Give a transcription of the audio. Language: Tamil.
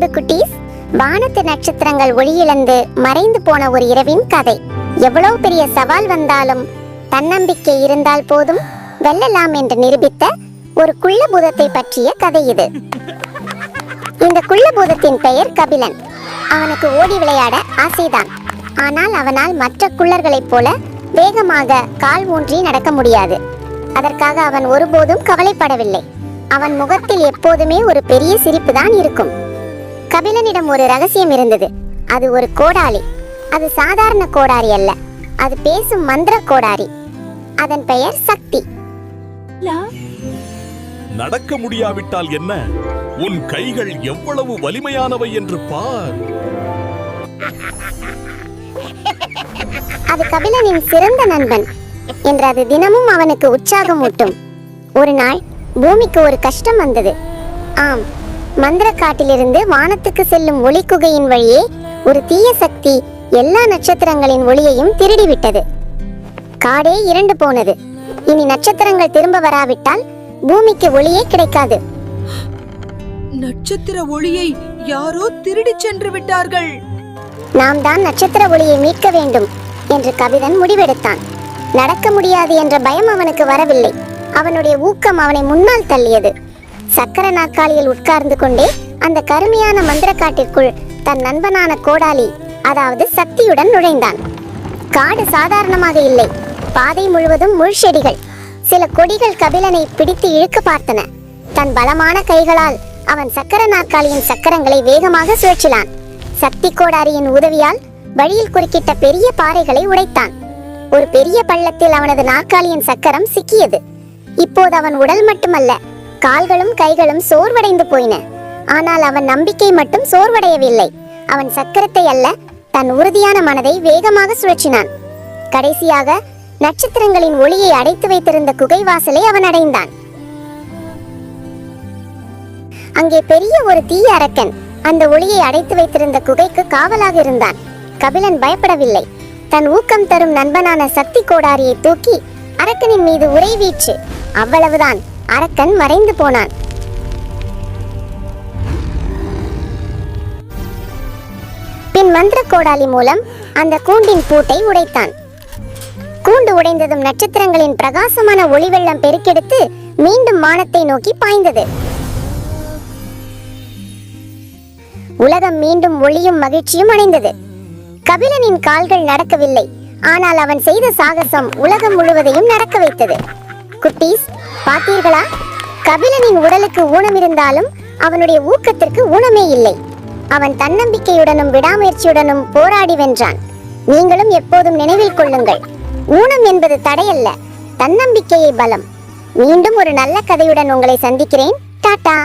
அன்பு குட்டீஸ் வானத்து நட்சத்திரங்கள் ஒளியிழந்து மறைந்து போன ஒரு இரவின் கதை. எவ்வளவு பெரிய சவால் வந்தாலும் தன்னம்பிக்கை இருந்தால் போதும் வெல்லலாம் என்று நிரூபித்த ஒரு குள்ளபூதத்தை பற்றிய கதை இது. இந்த குள்ளபூதத்தின் பெயர் கபிலன். அவனுக்கு ஓடி விளையாட ஆசைதான். ஆனால் அவனால் மற்ற குள்ளர்களைப் போல வேகமாக கால் ஊன்றி நடக்க முடியாது. அதற்காக அவன் ஒருபோதும் கவலைப்படவில்லை. அவன் முகத்தில் எப்போதுமே ஒரு பெரிய சிரிப்பு தான் இருக்கும். கபிலனிடம் ஒரு ரகசியம் இருந்தது. அது ஒரு கோடாலி. அது சாதாரண கோடாரி அல்ல. அது பேசும் மந்திர கோடாரி. அதன் பெயர் சக்தி. நடக்க முடியாவிட்டால் என்ன? உன் கைகள் எவ்வளவு வலிமையானவை என்று பார். அது கபிலனின் சிறந்த நண்பன் என்று அது தினமும் அவனுக்கு உற்சாகமூட்டும். ஒரு நாள் பூமிக்கு ஒரு கஷ்டம் வந்தது. ஆம் மந்திரக்காட்டிலிருந்து வானத்துக்கு செல்லும் ஒளி குகையின் வழியே ஒரு தீய சக்தி எல்லா நட்சத்திரங்களின் ஒளியையும் திருடிவிட்டது. காடே இருண்டு போனது. இனி நட்சத்திரங்கள் திரும்ப வராவிட்டால் பூமிக்கு ஒளியே கிடைக்காது. நட்சத்திர ஒளியை யாரோ திருடிச் சென்று விட்டார்கள். நாம் தான் நட்சத்திர ஒளியை மீட்க வேண்டும் என்று கபிலன் முடிவெடுத்தான். நடக்க முடியாது என்ற பயம் அவனுக்கு வரவில்லை. அவனுடைய ஊக்கம் அவனை முன்னால் தள்ளியது. சக்கர நாற்காலியில் உட்கார்ந்து கொண்டே அந்த கருமையான மந்திரக்காட்டிற்குள் தன் நண்பனான கோடாலி அதாவது சக்தியுடன் நுழைந்தான். காடு சாதாரணமாக இல்லை. பாதை முழுவதும் முள்செடிகள் சில கொடிகள் கபிலனை பிடித்து இழுக்க பார்த்தன. தன் பலமான கைகளால் அவன் சக்கர நாற்காலியின் சக்கரங்களை வேகமாக சுழற்றினான். சக்தி கோடாரியின் உதவியால் வழியில் குறுக்கிட்ட பெரிய பாறைகளை உடைத்தான். ஒரு பெரிய பள்ளத்தில் அவனது நாற்காலியின் சக்கரம் சிக்கியது. இப்போது அவன் உடல் மட்டுமல்ல கால்களும் கைகளும் சோர்வடைந்து போயின. ஆனால் அவன் நம்பிக்கை மட்டும் சோர்வடையவில்லை. அவன் சக்கரத்தை அல்ல தன் உறுதியான மனதை வேகமாக சுழற்றினான். கடைசியாக நட்சத்திரங்களின் ஒளியை அடைத்து வைத்திருந்த குகை வாசலை அவன் அடைந்தான். அங்கே பெரிய ஒரு தீய அரக்கன் அந்த ஒளியை அடைத்து வைத்திருந்த குகைக்கு காவலாக இருந்தான். கபிலன் பயப்படவில்லை. தன் ஊக்கம் தரும் நண்பனான சக்தி கோடாரியை தூக்கி அரக்கனின் மீது உரை வீச்சு. அவ்வளவுதான். அரக்கன் மறைந்து போனான். பின் மந்திர கோடாலி மூலம் அந்த கூண்டின் பூட்டை உடைத்தான். கூண்டு உடைந்ததும் நட்சத்திரங்களின் பிரகாசமான ஒளிவெள்ளம் பெருக்கெடுத்து மீண்டும் வானத்தை நோக்கி பாய்ந்தது. உலகம் மீண்டும் ஒளியும் மகிழ்ச்சியும் அடைந்தது. கபிலனின் கால்கள் நடக்கவில்லை. ஆனால் அவன் செய்த சாகசம் உலகம் முழுவதையும் நடக்க வைத்தது. குட்டீஸ் பார்த்தீர்களா? கபிலனின் உடலுக்கு ஊனம் இருந்தாலும் அவனுடைய ஊக்கத்திற்கு ஊனமே இல்லை. அவன் தன்னம்பிக்கையுடனும் விடாமுயற்சியுடனும் போராடி வென்றான். நீங்களும் எப்போதும் நினைவில் கொள்ளுங்கள். ஊனம் என்பது தடையல்ல தன்னம்பிக்கையை பலம். மீண்டும் ஒரு நல்ல கதையுடன் உங்களை சந்திக்கிறேன். டாடா